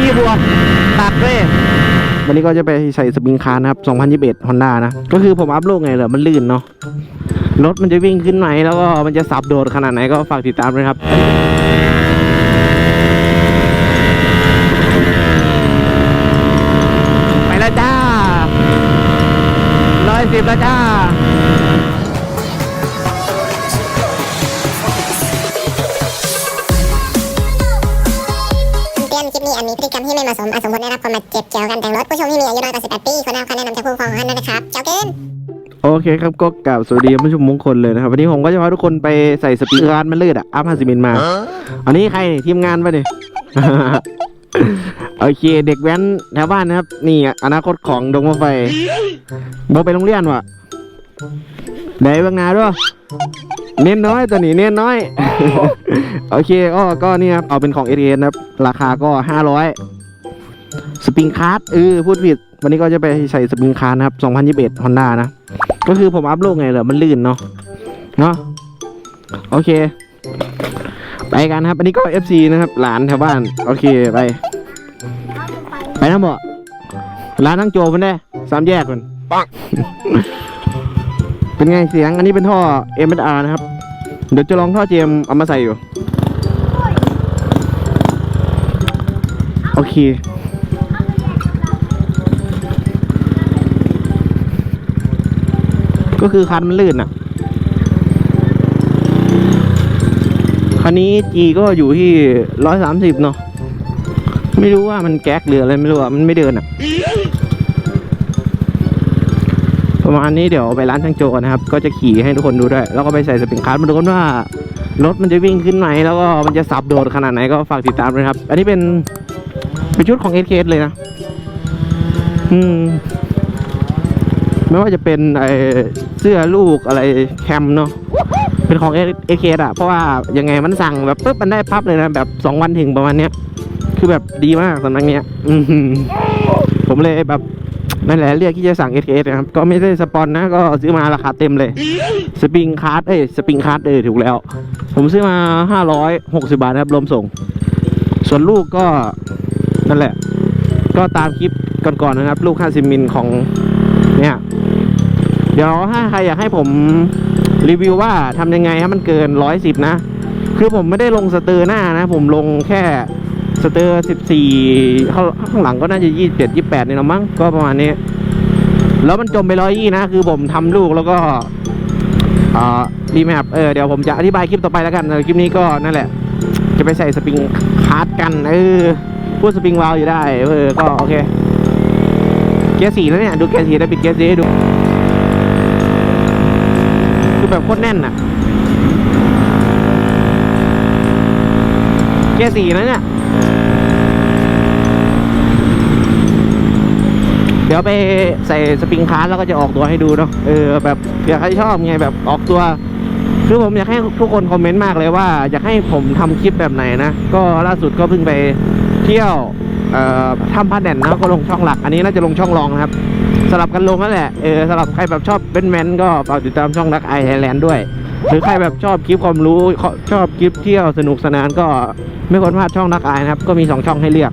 ยี่บวกตัดเลยวันนี้ก็จะไปใส่สปริงคาร์นะครับ 2021 Honda นะ ก็คือผมอัพโหลดไงเหรอ มันลื่นเนาะ รถมันจะวิ่งขึ้นไหน แล้วก็มันจะสับโดดขนาดไหนก็ฝากติดตามด้วยครับไปแล้วจ้าร้อยสิบแล้วจ้า อนคลิปนี้อาจมีพฤติกรรมที่ไม่เหมาะสมอาจสมควรได้รับความบาดเจ็บเกี่ยวกับการแต่งรถผู้ชมที่มีอายุน้อยกว่า18ปีควรได้รับคำแนะนำจากผู้ปกครองของท่านด้วยนะครับ เจ้าเกิน โอเคครับก็กล่าวสวัสดีผู้ชมมงคลเลยนะครับ วันนี้ผมก็จะพาทุกคนไปใส่สปีกเกอร์มันลื่นอะอัพฮาซิมินมา อันนี้ใครทีมงานปะเนี่ย โอเค เด็กแว้นแถวบ้านนะครับ นี่อนาคตของดงมะไฟโบไปโรงเรียนวะได้เบางนาด้วย เน้นน้อยตัวนี้เน้นน้อย โอเคก็ก็นี่ครับเอาเป็นของเอเนะครับ ราคาก็ห้าร้อยสปริงคาร์ดเออพูดผิด วันนี้ก็จะไปใส่สปริงคาร์ดนะครับ2021 Honda นะ ก็คือผมอัพโหลดไงเหรอมันลื่นเนาะเนาะโอเค ไปกันครับ อันนี้ก็ FC นะครับ หลานแถวบ้าน โอเคไป ไปนะบ่ร้านทั้งโจมันได้สามแยกมันปัง เป็นไงเสียง อันนี้เป็นท่อ m r นะครับ เดี๋ยวจะลองท่อเจมเอามาใส่อยู่ โอเค ก็คือคันมันลื่นอะ คันนี้จีก็อยู่ที่ร้อยสามสิบเนาะ ไม่รู้ว่ามันแก๊กหรืออะไรไม่รู้อะ มันไม่เดินอะ ประมาณนี้เดี๋ยวไปร้านช่างโจกันนะครับ ก็จะขี่ให้ทุกคนดูด้วย แล้วก็ไปใส่สปริงคาร์มาดูกันว่ารถมันจะวิ่งขึ้นไหนแล้วก็มันจะสับโดดขนาดไหนก็ฝากติดตามด้วยครับ อันนี้เป็นเป็นชุดของเอเคเลยนะ อืมไม่ว่าจะเป็นไอเสื้อลูกอะไรแคมเนาะเป็นของเอเคอะเพราะว่ายังไงมันสั่งแบบปุ๊บมันได้ปั๊บเลยนะแบบสองวันถึงประมาณเนี้ย คือแบบดีมากสำนักเนี้ยอืผมเลยแบบ นั่นแหละเรียกที่จะสั่งเอเคนะครับ ก็ไม่ได้สปอนนะ ก็ซื้อมาราคาเต็มเลย สปริงคาร์ดเอ้ยสปริงคาร์ดเออถูกแล้ว ผมซื้อมาห้าร้อยหกสิบาทนะครับรวมส่ง ส่วนลูกก็นั่นแหละ ก็ตามคลิปก่อนๆนะครับ ลูก 50 มิลของเนี่ยเดี๋ยวถ้าใครอยากให้ผมรีวิวว่าทำยังไงให้มันเกิน 110 นะ คือผมไม่ได้ลงสเตอร์หน้านะ ผมลงแค่ สเตอร์14 ข้างข้างหลังก็น่าจะ 27 28นี่ละมั้งก็ประมาณนี้ แล้วมันจมไปร้อยยี่นะ คือผมทำลูกแล้วก็รีแมปเออเดี๋ยวผมจะอธิบายคลิปต่อไปแล้วกันคลิปนี้ก็นั่นแหละ จะไปใส่สปริงคาร์ดกันเออพูดสปริงวาลวอยู่ได้เออก็โอเคเกียร์สี่แล้วเนี่ย ดูเกียร์สี่ได้ปิดเกียร์สี่ให้ดูดูแบบโคตรแน่นอะเกียร์สี่แล้วเนี่ย เดี๋ยวไปใส่สปริงคาร์แล้วก็จะออกตัวให้ดูเนาะ เออแบบเผื่อใครชอบไงแบบออกตัว คือผมอยากให้ทุกคนคอมเมนต์มากเลยว่า อยากให้ผมทำคลิปแบบไหนนะ ก็ล่าสุดก็เพิ่งไปเที่ยวเอ่อถ้ำพระแดนนะก็ลงช่องหลัก อันนี้น่าจะลงช่องรองนะครับสลับกันลงนั่นแหละ เออสลับใครแบบชอบเบนแมนก็ฝากติดตามช่องรักไอไทยแลนด์ด้วย หรือใครแบบชอบคลิปความรู้ชอบคลิปเที่ยวสนุกสนานก็ไม่ควรพลาดช่องรักไอนะครับ ก็มีสองช่องให้เลือก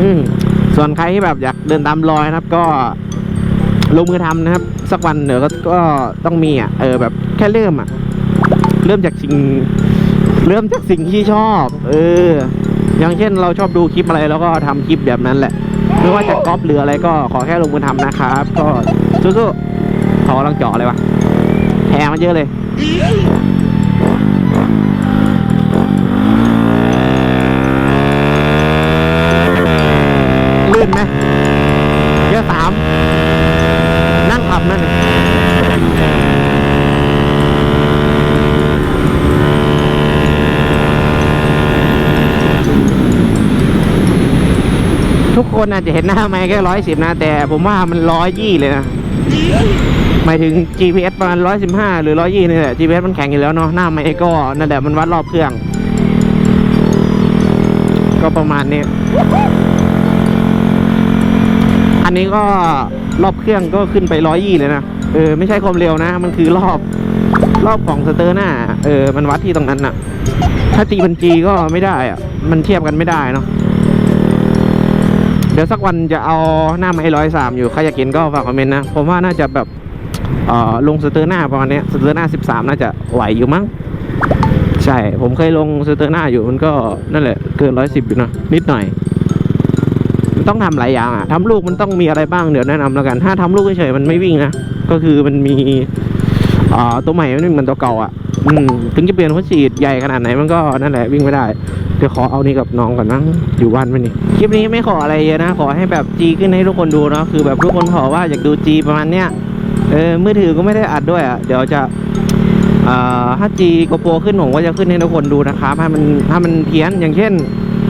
อืส่วนใครที่แบบอยากเดินตามรอยนะครับ ก็ลงมือทำนะครับ สักวันเดี๋ยวก็ก็ต้องมีอะเออแบบแค่เริ่มอะ เริ่มจากสิ่ง เริ่มจากสิ่งที่ชอบ เออ อย่างเช่นเราชอบดูคลิปอะไรแล้วก็ทำคลิปแบบนั้นแหละไม่ว่าจะก๊อปหรืออะไรก็ขอแค่ลงมือทำนะครับ ก็สู้ๆขากำลังเจาะเลยวะ แพงมันเยอะเลยลื่นไหมเยอะสามนั่งขับนั่นทุกคนอาจจะเห็นหน้าไม่แค่ร้อยสิบนะ แต่ผมว่ามันร้อยยี่เลยนะ หมายถึง GPS ประมาณร้อยสิบห้าหรือร้อยยี่นี่แหละ GPS มันแข็งอยู่แล้วเนาะหน้าไม่ก็นั่นแหละมันวัดรอบเครื่อง ก็ประมาณนี้ อันนี้ก็รอบเครื่องก็ขึ้นไปร้อยยี่เลยนะ เออ ไม่ใช่ความเร็วนะ มันคือรอบรอบของสเตอร์หน้า เออ มันวัดที่ตรงนั้นน่ะถ้าตีเป็นจีก็ไม่ได้อะมันเทียบกันไม่ได้เนาะเดี๋ยวสักวันจะเอาหน้าไม้ร้อยสามอยู่ ใครอยากกินก็ฝากคอมเมนต์นะ ผมว่าน่าจะแบบ ลงสเตอร์หน้าประมาณนี้สเตอร์หน้าสิบสามน่าจะไหวอยู่มั้ง ใช่ ผมเคยลงสเตอร์หน้าอยู่มันก็นั่นแหละเกินร้อยสิบอยู่นะนิดหน่อย มันต้องทำหลายอย่างอะทำลูกมันต้องมีอะไรบ้างเดี๋ยวแนะนำแล้วกัน ถ้าทำลูกเฉยๆมันไม่วิ่งนะ ก็คือมันมีตัวใหม่มันไม่เหมือนตัวเก่าอะอืมถึงจะเปลี่ยนหัวฉีดใหญ่ขนาดไหนมันก็นั่นแหละวิ่งไม่ได้เดี๋ยวขอเอานี่กับน้องก่อนนะอยู่บ้านไหมนี่คลิปนี้ไม่ขออะไรเยอะนะขอให้แบบจีขึ้นให้ทุกคนดูเนาะคือแบบทุกคนขอว่าอยากดูจีประมาณเนี้ย เออมือถือก็ไม่ได้อัดด้วยอะ เดี๋ยวจะอ่าถ้าจีโกโปรขึ้นผมก็จะขึ้นให้ทุกคนดูนะครับถ้ามันถ้ามันเพี้ยนอย่างเช่น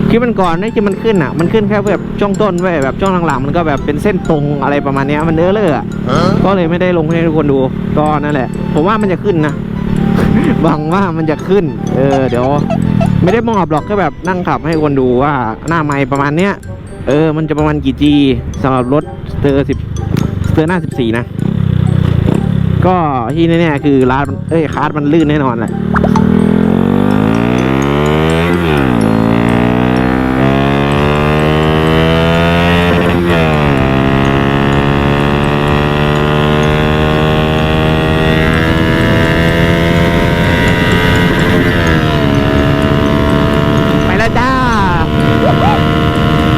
คลิปมันก่อนนี่ที่มันขึ้นอะ มันขึ้นแค่แบบช่วงต้นเว้ยแบบช่วงหลังๆมันก็แบบเป็นเส้นตรงอะไรประมาณเนี้ยมันเออเลยอะก็เลยไม่ได้ลงให้ทุกคนดูก็นั่นแหละ ผมว่ามันจะขึ้นนะหวังว่ามันจะขึ้น เออ เดี๋ยว ไม่ได้มอบหรอกแค่แบบนั่งขับให้คนดูว่าหน้าไม้ประมาณเนี้ย เออ มันจะประมาณกี่ G สำหรับรถสเตอร์สิบสเตอร์หน้าสิบสี่นะ ก็ที่แน่ๆคือร้านเอ้ยคาร์ดมันลื่นแน่นอนแหละไปล้วจ้า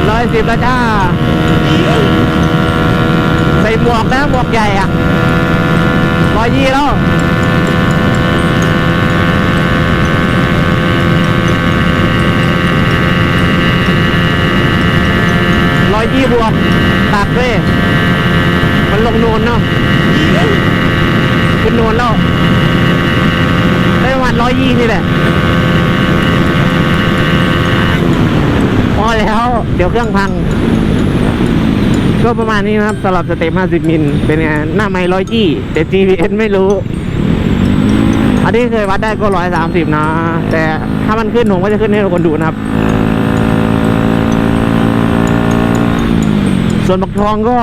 ร้อยสิบแล้วจ้าใส่หมวกนะหมวกใหญ่อะ อยยี่แล้วร้อยยี่บวกตัดเว้ยมันลงโนนเนาะขึ้นโนนแล้วได้ประมาณร้อยยี่นี่แหละพอแล้ว เดี๋ยวเครื่องพัง ก็ประมาณนี้นะครับสำหรับสเต็ป50 มิล เป็นไงหน้าไม้ร้อยยี่แต่ GPS ไม่รู้ อันนี้เคยวัดได้ก็ร้อยสามสิบนะ แต่ถ้ามันขึ้นผมก็จะขึ้นให้ทุกคนดูนะครับ ส่วนบักทองก็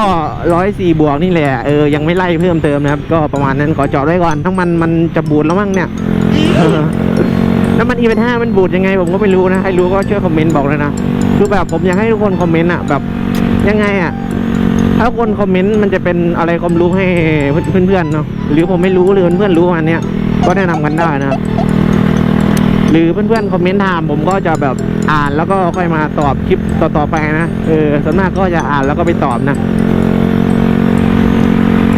ร้อยสี่บวกนี่แหละ เออ ยังไม่ไล่เพิ่มเติมนะครับ ก็ประมาณนั้นขอจอดไว้ก่อน ทั้งมันมันจะบูดแล้วมั้งเนี่ยเออแล้วมันอีเวนห้ามันบูดยังไงผมก็ไม่รู้นะ ใครรู้ก็ช่วยคอมเมนต์บอกเลยนะ คือแบบผมอยากให้ทุกคนคอมเมนต์อะแบบยังไงอะ ถ้าคนคอมเมนต์มันจะเป็นอะไรความรู้ให้เพื่อนๆเนาะหรือผมไม่รู้หรือเพื่อนๆรู้อันเนี้ยก็แนะนำกันได้นะครับหรือเพื่อนๆคอมเมนต์ถามผมก็จะแบบอ่านแล้วก็ค่อยมาตอบคลิปต่อๆไปนะเออส่วนมากก็จะอ่านแล้วก็ไปตอบนะ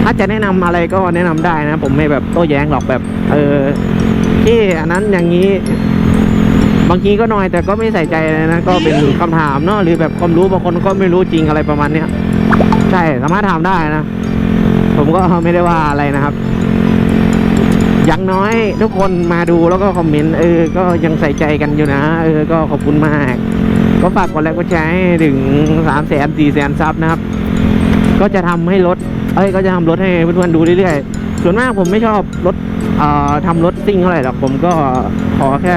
ถ้าจะแนะนำอะไรก็แนะนำได้นะ ผมไม่แบบโต้แย้งหรอกแบบ เออที่อันนั้นอย่างนี้ บางทีก็น้อยแต่ก็ไม่ใส่ใจเลยนะก็เป็นคำถามเนาะหรือแบบความรู้บางคนก็ไม่รู้จริงอะไรประมาณเนี้ย ใช่สามารถถาได้นะ ผมก็ไม่ได้ว่าอะไรนะครับอย่างน้อยทุกคนมาดูแล้วก็คอมเมนต์เออ ก็ยังใส่ใจกันอยู่นะ เออ ก็ขอบคุณมาก ก็ฝากกดไลค์กดแชร์ให้ถึงสามแสนสี่แสนซับนะครับ ก็จะทำให้รถ เอ้ย ก็จะทำรถให้เพื่อนๆดูเรื่อยๆ ส่วนมากผมไม่ชอบรถ เอ่อทำรถซิ่งเท่าไหร่หรอก ผมก็ขอแค่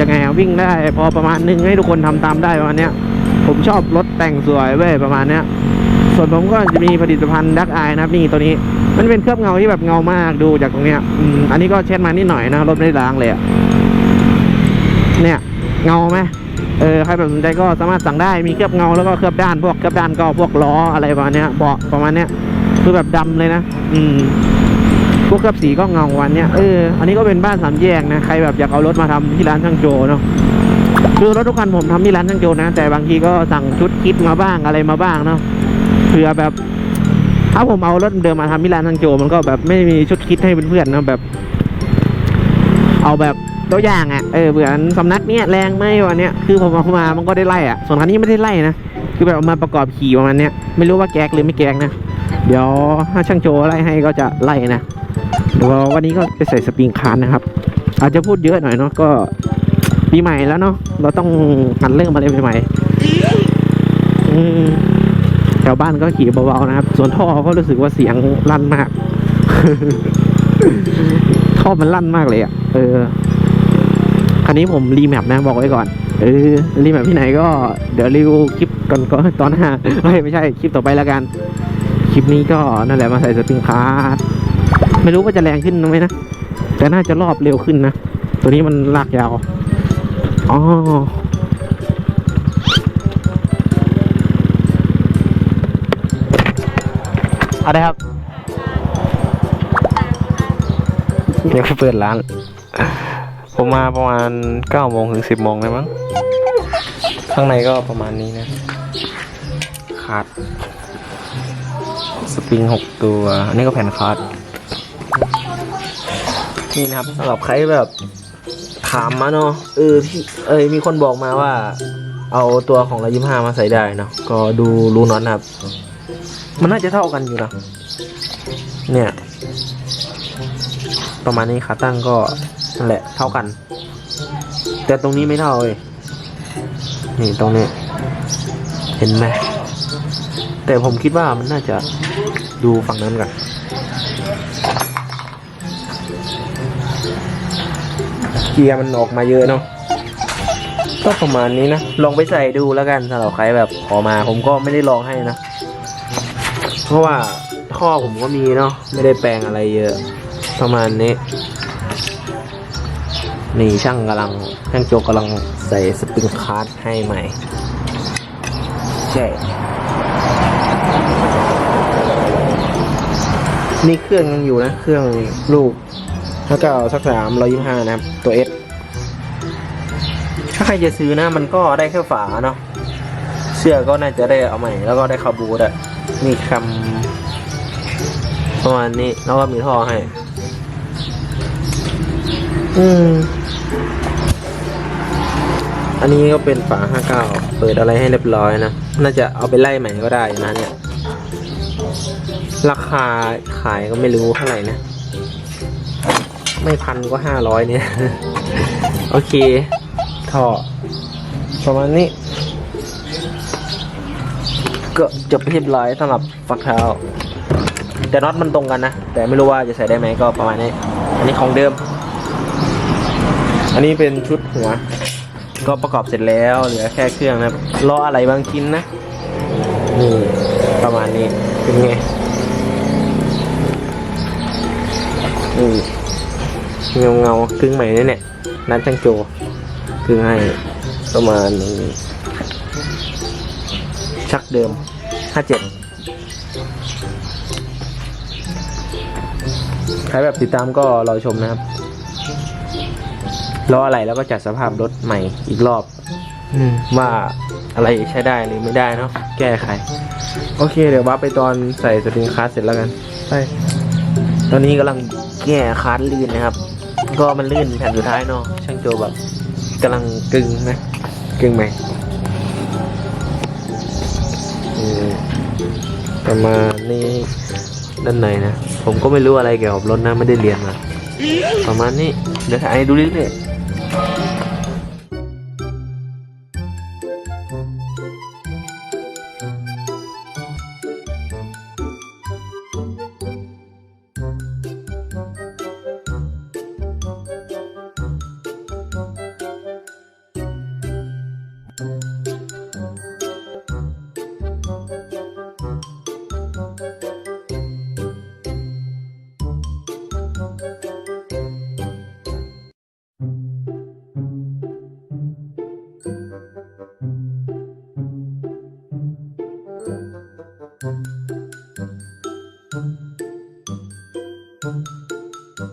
ยังไงวิ่งได้ พอประมาณนึงให้ทุกคนทำตามได้ประมาณเนี้ย ผมชอบรถแต่งสวยเว้ยประมาณเนี้ย ส่วนผมก็จะมีผลิตภัณฑ์ดักอายนะครับนี่ตัวนี้ มันเป็นเคลือบเงาที่แบบเงามากดูจากตรงเนี้ยอืมอันนี้ก็เช็ดมานิดหน่อยนะรถไม่ได้ล้างเลยอะเนี่ยเงาไหมเออใครแบบสนใจก็สามารถสั่งได้มีเคลือบเงาแล้วก็เคลือบด้านพวกเคลือบด้านก็พวกล้ออะไรประมาณเนี้ยเบาะประมาณเนี้ยคือแบบดำเลยนะ อืมพวกเคลือบสีก็เงาวันเนี้ยเอออันนี้ก็เป็นบ้านสามแยกนะใครแบบอยากเอารถมาทำที่ร้านช่างโจเนาะ คือรถทุกคันผมทำที่ร้านช่างโจนะ แต่บางทีก็สั่งชุดคิดมาบ้างอะไรมาบ้างเนาะเผื่อแบบ ถ้าผมเอารถเดิมมาทำที่ร้านช่างโจมันก็แบบไม่มีชุดคิดให้เพื่อนๆนะแบบ เอาแบบตัวอย่างอะ่ะเออเผื่อสำนักเนี้ยแรงไหมวันเนี้ยคือผมเอามามันก็ได้ไล่อะ่ะส่วนคันนี้ไม่ได้ไล่นะคือแบบเอามาประกอบขี่ประมาณเนี้ยไม่รู้ว่าแก๊กหรือไม่แก๊กนะเดี๋ยวถ้าช่างโจไล่ให้ก็จะไล่นะเดี๋ยววันนี้ก็ไปใส่สปริงคาร์นะครับ อาจจะพูดเยอะหน่อยเนาะก็ ปีใหม่แล้วเนาะเราต้องหันเริ่มอะไรใหม่ๆอืแถวบ้านก็ขี่เบาๆนะครับ ส่วนท่อก็รู้สึกว่าเสียงลั่นมาก ท่อมันลั่นมากเลยอะ่ะเออคันนี้ผมรีแมปนะบอกไว้ก่อนเออรีแมปที่ไหนก็เดี๋ยวรีวิวคลิปก่อนก็ตอนหน้าไม่ไม่ใช่คลิปต่อไปแล้วกัน คลิปนี้ก็นั่นแหละมาใส่สปริงคาร์ไม่รู้ว่าจะแรงขึ้นไหมนะแต่น่าจะรอบเร็วขึ้นนะ ตัวนี้มันลากยาว อออะไรครับยังไม่เปิดร้าน ผมมาประมาณเก้าโมงถึงสิบโมงเลยมั้ง ข้างในก็ประมาณนี้นะ ขาด สปริงหกตัว อันนี้ก็แผ่นคาร์ดนี่นะครับสำหรับใครแบบ ถามมาเนาะเออพี่เอ้ยมีคนบอกมาว่า เอาตัวของร้อยยี่ห้ามาใส่ได้เนาะก็ดูรูน็อตนะครับ มันน่าจะเท่ากันอยู่นะเนี่ย ประมาณนี้ขาตั้งก็นั่นแหละเท่ากัน แต่ตรงนี้ไม่เท่าเลยนี่ตรงนี้ เห็นไหมแต่ผมคิดว่ามันน่าจะดูฝั่งนั้นกัน เกียร์มันออกมาเยอะเนาะก็ประมาณนี้นะ ลองไปใส่ดูแล้วกันสำหรับใครแบบขอมาผมก็ไม่ได้ลองให้นะ เพราะว่าท่อผมก็มีเนาะไม่ได้แปลงอะไรเยอะ ประมาณนี้ นี่ช่างกำลังช่างโจกำลังใส่สปริงคาร์ดให้ใหม่ใช่นี่เครื่องยังอยู่นะ เครื่องลูก ถ้าเก้าสักสามร้อยยี่ห้านะครับ ตัวเอสถ้าใครจะซื้อนะ มันก็ได้แค่ฝาเนาะเสื้อก็น่าจะได้เอาใหม่ แล้วก็ได้คาบูดอะมีคำประมาณนี้แล้วก็มีท่อให้ อืม อันนี้ก็เป็นฝา59เปิดอะไรให้เรียบร้อยนะ น่าจะเอาไปไล่ใหม่ก็ได้นะเนี่ย ราคาขายก็ไม่รู้เท่าไหร่นะ ไม่พันก็ห้าร้อยเนี่ย โอเคท่อประมาณนี้ ก็จบเรียบร้อยสำหรับฝักเท้า แต่น็อตมันตรงกันนะ แต่ไม่รู้ว่าจะใส่ได้ไหมก็ประมาณนี้ อันนี้ของเดิม อันนี้เป็นชุดหัว ก็ประกอบเสร็จแล้วเหลือแค่เครื่องนะรออะไรบางชิ้นนะนี่ประมาณนี้เป็นไงนี่ เงาเงาๆกึ่งใหม่เนี่ยเนี่ยร้านช่างโจกึ่งให้ประมาณนี้ชักเดิม57ใครแบบติดตามก็รอชมนะครับ รออะไรแล้วก็จัดสภาพรถใหม่อีกรอบอืมว่าอะไรใช้ได้หรือไม่ได้เนาะแก้ไข โอเค เดี๋ยววับไปตอนใส่สปริงคาร์ดเสร็จแล้วกันไปตอนนี้กำลังแก้คาร์ดลื่นนะครับ ก็มันลื่นแผ่นสุดท้ายเนาะช่างโจแบบกำลังกึ่งนะกึ่งไหมประมาณนี้ด้านในนะ ผมก็ไม่รู้อะไรเกี่ยวกับรถนะไม่ได้เรียนมา ประมาณนี้ เดี๋ยวถ่ายให้ดูเรื่อยๆ